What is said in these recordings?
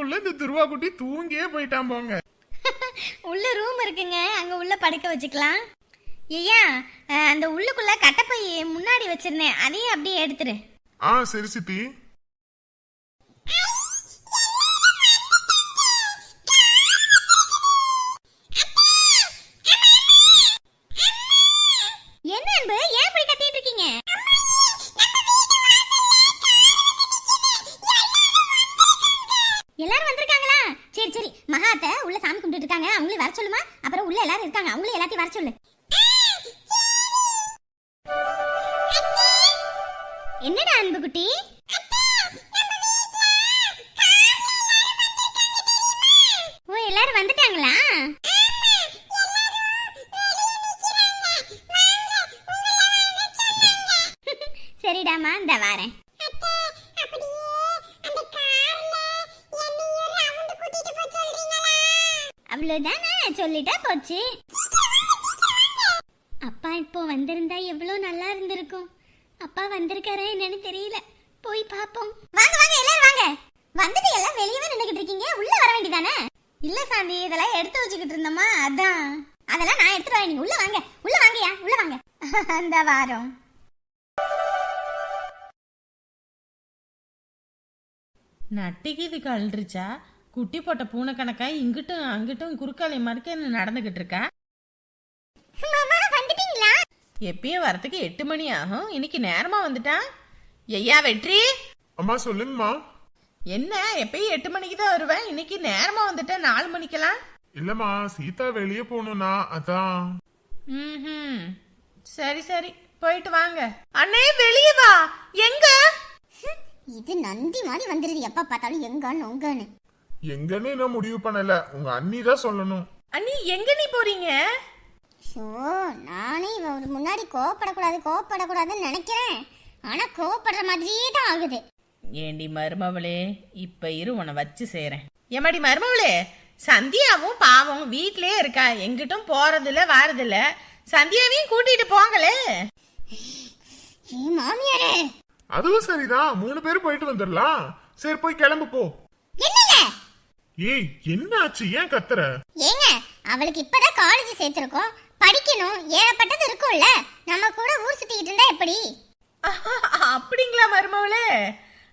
வர்றதுக்குள்ள இந்த துருவா குட்டி தூங்கியே போயிட்டான் போங்க. உள்ள ரூம் இருக்குங்க. அங்க உள்ள படுக்க வச்சுக்கலாம். ஐயா அந்த உள்ளுக்குள்ள கட்டப்பை முன்னாடி வச்சிருந்தேன். அதையும் அப்படியே எடுத்துரு. ஆ சரி சித்தி என்ன அன்பு ஏன் இப்படி கத்திட்டு இருக்கீங்க எல்லாரும் வந்திருக்காங்களா? சரி சரி. மகாத்த உள்ள சாமி கும்பிட்டு இருக்காங்க. அவங்களே வர சொல்லுமா? அப்புறம் உள்ள எல்லாரும் இருக்காங்க. அவங்களே எல்லாத்தையும் வர சொல்லு. என்னடா அன்பு குட்டி? ஓ எல்லாரும் வந்துட்டாங்களா? சரிடாமா இந்த வாரேன். அவ்வளவுதானே சொல்லிட்டா போச்சு. அப்பா இப்போ வந்திருந்தா எவ்வளவு நல்லா இருந்திருக்கும். அப்பா வந்திருக்காரா என்னன்னு தெரியல. போய் பாப்போம் வாங்க வாங்க எல்லாரும் வாங்க. வந்துட்டு எல்லாம் வெளியவே நின்னுகிட்டு இருக்கீங்க. உள்ள வர வேண்டியதானே? இல்ல சாந்தி இதெல்லாம் எடுத்து வச்சுக்கிட்டு இருந்தோமா? அதான். அதெல்லாம் நான் எடுத்துட்டு வரேன். நீங்க உள்ள வாங்க. உள்ள வாங்கயா உள்ள வாங்க. அந்த வாரம். நட்டிக்கு இது கழண்டுருச்சா குட்டி போட்ட பூனை கணக்கா இங்கிட்டும் அங்கிட்டும் குறுக்காலை மறுக்க என்ன நடந்துகிட்டு இருக்கா? எப்பயும் வரத்துக்கு எட்டு மணி ஆகும். இன்னைக்கு நேரமா வந்துட்டான் ஐயா வெற்றி? அம்மா சொல்லுங்கம்மா. என்ன எப்பயும் எட்டு மணிக்கு தான் வருவேன் இன்னைக்கு நேரமா வந்துட்டேன் நாலு மணிக்கெல்லாம்? இல்லம்மா சீதா வெளியே போகணும்னா அதான். ம் சரி சரி போயிட்டு வாங்க. அண்ணே வெளியே வா. எங்க? இது நந்தி மாதிரி வந்துருது. எப்ப பார்த்தாலும் எங்கன்னு உங்கன்னு. எங்கன்னு நான் முடிவு பண்ணல. உங்க அண்ணி தான் சொல்லணும். அண்ணி எங்க நீ போறீங்க? ஷோ நானே இவன் ஒரு முன்னாடி கோவப்படக்கூடாது கோவப்படக்கூடாதுன்னு நினைக்கிறேன். ஆனா கோவப்படுற மாதிரியே தான் ஆகுது. ஏண்டி மருமவளே இப்ப இரு உன்னை வச்சு செய்றேன் ஏமாடி மருமவளே சந்தியாவும் பாவம் வீட்லயே இருக்கா? எங்கிட்டும் போறதில்ல வாரதில்ல. சந்தியாவையும் கூட்டிட்டு போங்களே. ஏ மாமியாரே. அதுவும் சரிதான். மூணு பேரும் போயிட்டு வந்துடலாம் சரி போய் கிளம்பு போ. ஏய் என்ன ஆச்சு ஏன் கத்துற? ஏங்க அவளுக்கு இப்பதான் காலேஜ் சேர்த்திருக்கோம். படிக்கணும் ஏகப்பட்டது இருக்கும்ல. நம்ம கூட ஊர் சுத்திக்கிட்டு இருந்தா எப்படி? அப்படிங்களா மருமவளே?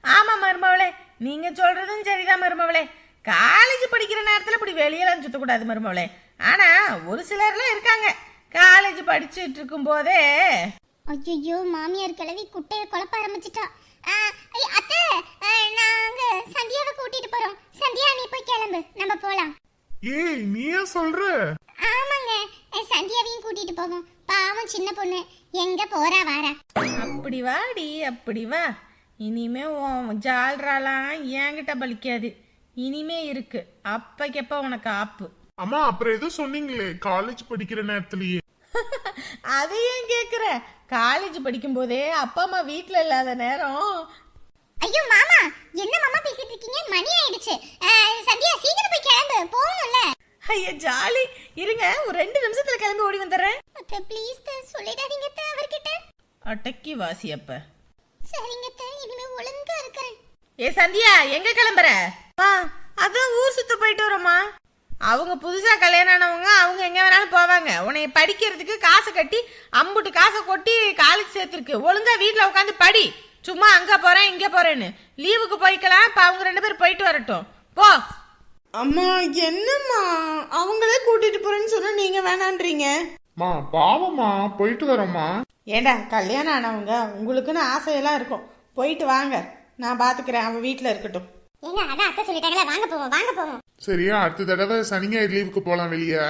ஆமா மருமவளே நீங்க சொல்றதும் சரிதான் மருமவளே. காலேஜ் படிக்கிற நேரத்துல இப்படி வெளியெல்லாம் சுத்தக்கூடாது மருமவளே. ஆனா ஒரு சிலர்லாம் இருக்காங்க. காலேஜ் படிச்சுட்டு இருக்கும் போதே ஐயோ மாமியார் கிளவி குட்டைய குழப்ப ஆரம்பிச்சிட்டா. அத்தை சந்தியாவை கூட்டிட்டு போறோம். சந்தியா நீ போய் கிளம்பு. நம்ம போலாம். ஏய் நீ ஏன் சொல்ற? ஆமாங்க. சந்தியாவையும் கூட்டிட்டு போவோம். பாவம் சின்ன பொண்ணு. எங்க போறா வாரா. அப்படி வாடி அப்படி வா. இனிமே உன் ஜால்ராலாம் என்கிட்ட பலிக்காது. இனிமே இருக்கு. அப்பக்கப்ப உனக்கு ஆப்பு. அம்மா அப்புறம் ஏதோ சொன்னீங்களே? காலேஜ் படிக்கிற நேரத்திலேயே. அதை ஏன் கேக்குற? காலேஜ் படிக்கும் போதே அப்பா அம்மா வீட்ல இல்லாத நேரம். ஐயோ மாமா! மணி ஆயிடுச்சு சந்தியா சீக்கிரம் போய் கிளம்பு. போகணும்ல. ஐயா ஜாலி. இருங்க ஒரு ரெண்டு நிமிஷத்துல கிளம்பி ஓடி வந்துடுறேன். அத்தை ப்ளீஸ் சொல்லிடாதீங்க அத்தை அவர்கிட்ட. அடக்கி வாசி அப்ப. சரிங்க அத்தை இனிமே ஒழுங்கா இருக்கிறேன். ஏ சந்தியா எங்க கிளம்புற? ஆ அதான் ஊர் சுத்த போயிட்டு வரோமா அவங்க புதுசா கல்யாணம் ஆனவங்க அவங்க எங்க வேணாலும் போவாங்க. உன்னைய படிக்கிறதுக்கு காசு கட்டி அம்புட்டு காசை கொட்டி காலேஜ் சேர்த்துருக்கு. ஒழுங்கா வீட்ல உட்காந்து படி. சும்மா அங்க போறேன் இங்க போறேன்னு. லீவுக்கு போய்க்கலாம் இப்ப அவங்க ரெண்டு பேரும் போயிட்டு வரட்டும். போ. அம்மா என்னம்மா? அவங்களே கூட்டிட்டு போறேன்னு சொன்னா நீங்க வேணான்றீங்க. மா பாவம்மா போயிட்டு வரோம்மா. ஏண்டா கல்யாணம் ஆனவங்க உங்களுக்குன்னு ஆசையெல்லாம் இருக்கும். போயிட்டு வாங்க. நான் பாத்துக்கிறேன் அவ வீட்ல இருக்கட்டும். ஏங்க அதான் அத்தை சொல்லிட்டாங்களே வாங்க போவோம் வாங்க போவோம். சரியா அடுத்த தடவை சனி ஞாயிறு லீவுக்கு போலாம் வெளியே.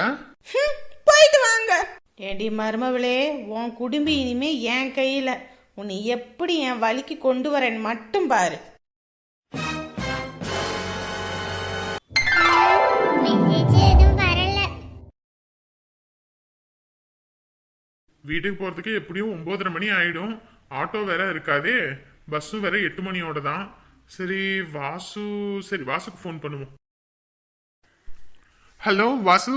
போயிட்டு வாங்க. ஏண்டி மருமவளே உன் குடும்பி இனிமே என் கையில. உன்னை எப்படி என் வழிக்கு கொண்டு வரேன்னு மட்டும் பாரு. மெசேஜ் எதுவும் வரல. வீட்டுக்கு போறதுக்கு எப்படியும் ஒன்பதரை மணி ஆயிடும். ஆட்டோ வேற இருக்காதே. பஸ்ஸும் வேற எட்டு மணியோட தான். சரி வாசு சரி வாசுக்கு ஃபோன் பண்ணுவோம். ஹலோ வாசு?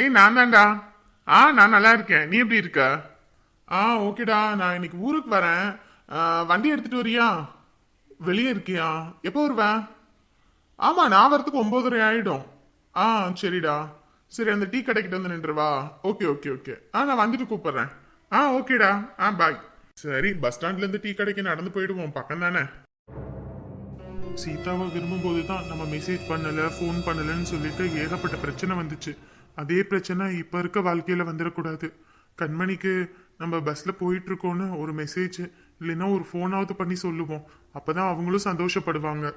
ஏய் நான் தான்டா. ஆ நான் நல்லா இருக்கேன். நீ எப்படி இருக்க? ஆ ஓகேடா நான் இன்னைக்கு ஊருக்கு வரேன். வண்டி எடுத்துட்டு வரியா? வெளியே இருக்கியா? எப்போ வருவேன் ஆமாம் நான் வரத்துக்கு ஒம்போதரை ஆகிடும் ஆ சரிடா. சரி அந்த டீ கடைக்கிட்ட வந்து நின்றுவா. Okay okay okay. ஆ நான் வந்துட்டு கூப்பிடுறேன். ஆ ஓகேடா. ஆ பாய் சரி பஸ் ஸ்டாண்ட்லேருந்து டீ கடைக்கு நடந்து போயிடுவோம். பக்கம் தானே? சீதாவை விரும்பும்போது தான் நம்ம மெசேஜ் பண்ணலை ஃபோன் பண்ணலைன்னு சொல்லிட்டு ஏகப்பட்ட பிரச்சனை வந்துச்சு. அதே பிரச்சனை இப்போ இருக்க வாழ்க்கையில் வந்துடக்கூடாது. கண்மணிக்கு நம்ம பஸ்ல போயிட்டு இருக்கோம்னு ஒரு மெசேஜ் இல்லைன்னா ஒரு ஃபோனாவது பண்ணி சொல்லுவோம். அப்பதான் அவங்களும் சந்தோஷப்படுவாங்க.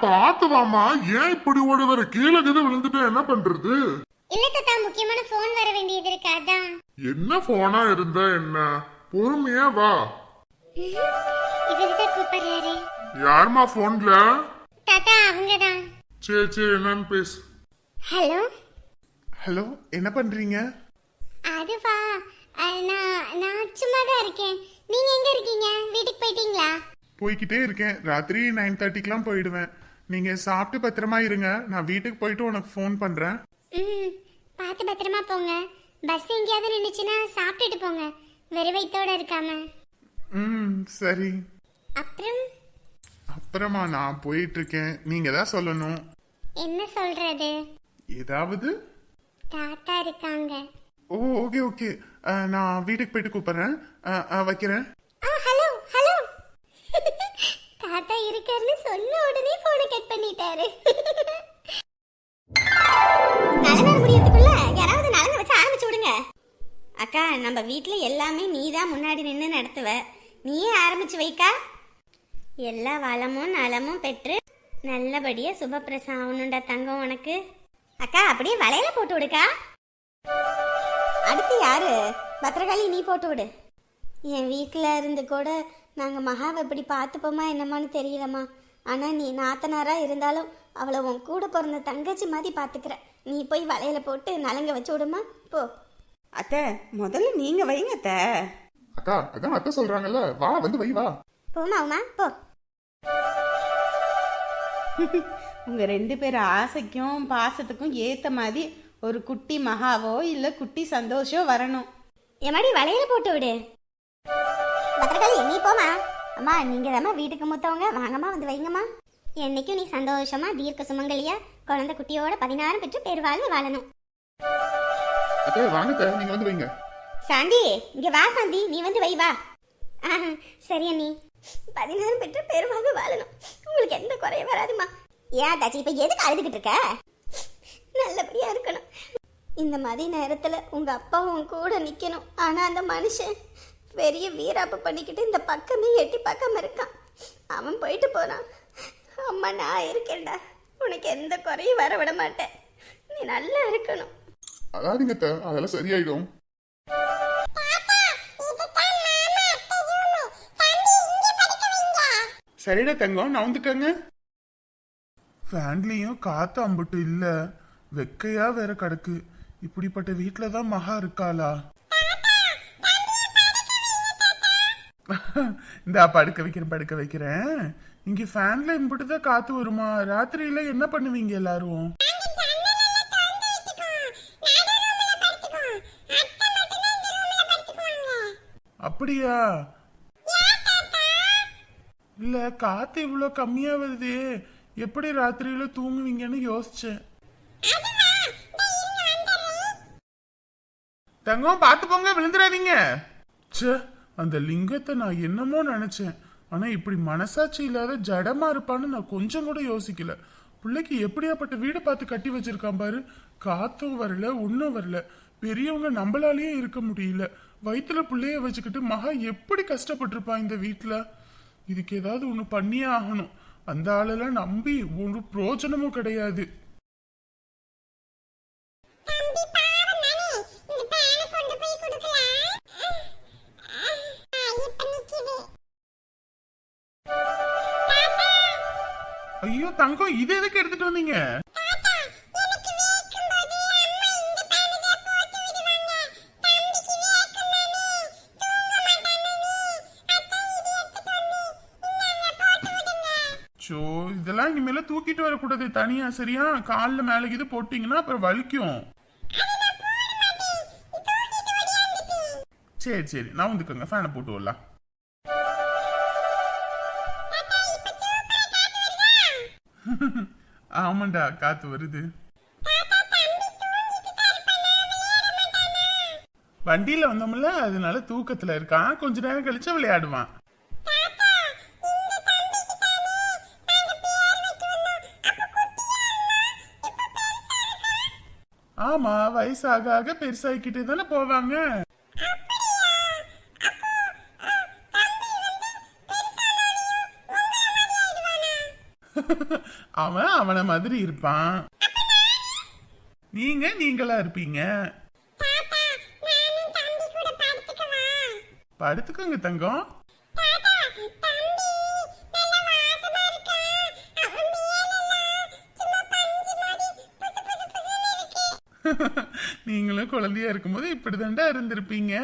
பாத்து வாமா ஏன் இப்படி ஓடுவர கீழே கீழே விழுந்துட்டு என்ன பண்றது? இல்ல தாத்தா முக்கியமான ஃபோன் வர வேண்டியது இருக்கு அதான். என்ன போனா இருந்தா என்ன? பொறுமையா வா. இவர்தான் கூப்பிடுறாரு. யாரும்மா போன்ல தாத்தா அவங்கதான். சரி சரி என்னன்னு பேசு. ஹலோ? ஹலோ என்ன பண்றீங்க? அதுவா நான் நான் சும்மா தான் இருக்கேன். நீங்க எங்க இருக்கீங்க? வீட்டுக்கு போயிட்டீங்களா? போய்கிட்டே இருக்கேன். ராத்திரி நைன் தேர்ட்டிக்கெலாம் போயிடுவேன். நீங்க சாப்பிட்டு பத்திரமா இருங்க. நான் வீட்டுக்கு போயிட்டு உனக்கு ஃபோன் பண்றேன். ம் பார்த்து பத்திரமா போங்க. பஸ் எங்கேயாவது நின்னுச்சுன்னா சாப்பிட்டுட்டு போங்க. வெறும் வயித்தோட இருக்காம. ம் சரி. அப்புறம்? அப்புறமா நான் போயிட்டு இருக்கேன். நீங்க தான் சொல்லணும். என்ன சொல்றது? ஏதாவது? தாத்தா இருக்காங்க. ஓ ஓகே ஓகே. நான் வீட்டுக்கு போயிட்டு கூப்பிடுறேன். வைக்கிறேன். ஆ ஹலோ ஹலோ. தாத்தா இருக்காருன்னு சொன்ன உடனே போனை கட் பண்ணிட்டாரு. நலங்கு முடியறதுக்குள்ள யாராவது நலங்கு வச்சு ஆரம்பிச்சு விடுங்க. அக்கா நம்ம வீட்ல எல்லாமே நீ தான் முன்னாடி நின்று நடத்துவ. நீயே ஆரம்பிச்சு வைக்கா. எல்லா வளமும் நலமும் பெற்று நல்லபடியா சுபப்பிரசம் ஆகணும்டா தங்கம் உனக்கு. அக்கா அப்படியே வளையல போட்டு விடுக்கா. அடுத்து யாரு? பத்திரகாளி நீ போட்டு விடு. என் வீட்டில் இருந்து கூட நாங்கள் மகாவை எப்படி பார்த்துப்போமா என்னமான்னு தெரியலம்மா. ஆனால் நீ நாத்தனாராக இருந்தாலும் அவளை உன் கூட பிறந்த தங்கச்சி மாதிரி பார்த்துக்கிற. நீ போய் வளையல போட்டு நலங்க வச்சு விடுமா? போ. அத்தை முதல்ல நீங்க வைங்க அத்தை. அக்கா அதான் அத்தை சொல்றாங்கல்ல. வா வந்து வை வா. போமா உமா போ. உங்க ரெண்டு பேர் ஆசைக்கும் பாசத்துக்கும் ஏத்த மாதிரி ஒரு குட்டி மகாவோ இல்ல குட்டி சந்தோஷோ வரணும். என் மாதிரி வளையல போட்டு விடு. பத்திரகாளி நீ போமா அம்மா நீங்கள் தாம்மா வீட்டுக்கு மூத்தவங்க. வாங்கம்மா வந்து வைங்கம்மா. என்னைக்கும் நீ சந்தோஷமா தீர்க்க சுமங்கலியா குழந்தை குட்டியோட பதினாறு பெற்று பெருவாழ்வு வாழணும். அத்தை வாங்க அத்தை, நீங்க வந்து வைங்க. சாந்தி இங்க வா சாந்தி நீ வந்து வை வா. ஆஹ், சரி அண்ணி. பதினாறு பெற்ற பெருவாழ்வு வாழணும். உங்களுக்கு எந்த குறையும் வராதுமா ஏன் தாச்சி இப்போ எதுக்கு அழுதுகிட்டு இருக்க? நல்லபடியா இருக்கணும். இந்த மாதிரி நேரத்துல உங்க அப்பா உன் கூட நிக்கணும். ஆனா அந்த மனுஷன் பெரிய வீராப்பு பண்ணிக்கிட்டு இந்த பக்கமே எட்டி பார்க்காம இருக்கான். அவன் போயிட்டு போறான். அம்மா நான் இருக்கேன்டா. உனக்கு எந்த குறையும் வர விட மாட்டேன். நீ நல்லா இருக்கணும். அதாதீங்க அதெல்லாம் சரியாயிடும். சரிடா தங்கம் நான் வந்துக்கங்க. ஃபேன்லயும் காத்து அம்புட்டு இல்ல. வெக்கையா வேற கிடக்கு. இப்படிப்பட்ட வீட்டில் தான் மகா இருக்காளா? இந்த படுக்க வைக்கிறேன் படுக்க வைக்கிறேன். இங்க ஃபேன்ல இம்பிட்டு தான் காத்து வருமா? ராத்திரியில என்ன பண்ணுவீங்க எல்லாரும்? அப்படியா? இல்ல காத்து இவ்வளோ கம்மியா வருது. எப்படி ராத்திரியில தூங்குவீங்கன்னு யோசிச்சேன். தங்கம் பார்த்து போங்க விழுந்துடாதீங்க. ச்சே அந்த லிங்கத்தை நான் என்னமோ நினைச்சேன். ஆனா இப்படி மனசாட்சி இல்லாத ஜடமா இருப்பான்னு நான் கொஞ்சம் கூட யோசிக்கல. பிள்ளைக்கு எப்படியாப்பட்ட வீடை பார்த்து கட்டி வச்சிருக்கான் பாரு. காத்தும் வரல ஒன்றும் வரல. பெரியவங்க நம்மளாலேயே இருக்க முடியல. வயித்துல பிள்ளைய வச்சுக்கிட்டு மகா எப்படி கஷ்டப்பட்டிருப்பா இந்த வீட்டில் இதுக்கு ஏதாவது ஒன்று பண்ணியே ஆகணும். அந்த ஆளெல்லாம் நம்பி ஒரு பிரோஜனமும் கிடையாது. ஐயோ தங்கம் இது எதுக்கு எடுத்துட்டு வந்தீங்க? இதெல்லாம் தூக்கிட்டு வரக்கூடாது தனியா சரியா? கால்ல மேல இது போட்டீங்கன்னா அப்புறம் வலிக்கும். சரி சரி. நான் வந்துக்கோங்க. ஃபேனை போட்டு வரலாம். ஆமாண்டா காத்து வருது. வண்டியில வந்தோம்ல அதனால தூக்கத்துல இருக்கான். கொஞ்ச நேரம் கழிச்சு விளையாடுவான். ஆமா வயசாக ஆக பெருசாகிக்கிட்டே தானே போவாங்க. அவன் அவன மாதிரி இருப்பான். நீங்க நீங்களா இருப்பீங்க. படுத்துக்கோங்க தங்கம். நீங்களும் குழந்தையா இருக்கும்போது இப்படிதான்டா இருந்திருப்பீங்க.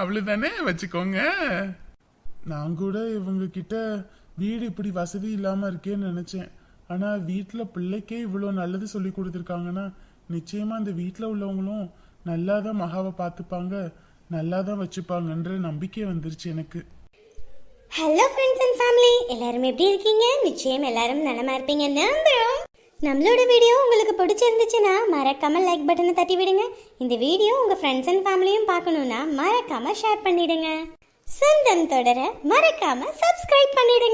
அவ்வளவுதானே வச்சுக்கோங்க. நான் கூட இவங்க கிட்ட வீடு இப்படி வசதி இல்லாம இருக்கேன்னு நினைச்சேன். ஆனா வீட்டுல பிள்ளைக்கே இவ்வளவு நல்லது சொல்லி கொடுத்துருக்காங்கன்னா நிச்சயமா அந்த வீட்டுல உள்ளவங்களும் நல்லாதான் மகாவை பார்த்துப்பாங்க. நல்லா தான் வச்சுப்பாங்கன்ற நம்பிக்கை வந்துருச்சு எனக்கு. ஹலோ ஃப்ரெண்ட்ஸ் அண்ட் ஃபேமிலி எல்லாரும் எப்படி இருக்கீங்க? நிச்சயம் எல்லாரும் நலமா இருப்பீங்க. நம்புறோம் நம்மளோட வீடியோ உங்களுக்கு பிடிச்சிருந்துச்சுன்னா மறக்காம லைக் பட்டனை தட்டி விடுங்க. இந்த வீடியோ உங்க ஃப்ரெண்ட்ஸ் அண்ட் ஃபேமிலியும் பார்க்கணும்னா மறக்காம ஷேர் பண்ணிடுங்க. சொந்தம் தொடர மறக்காம சப்ஸ்கிரைப் பண்ணிடுங்க.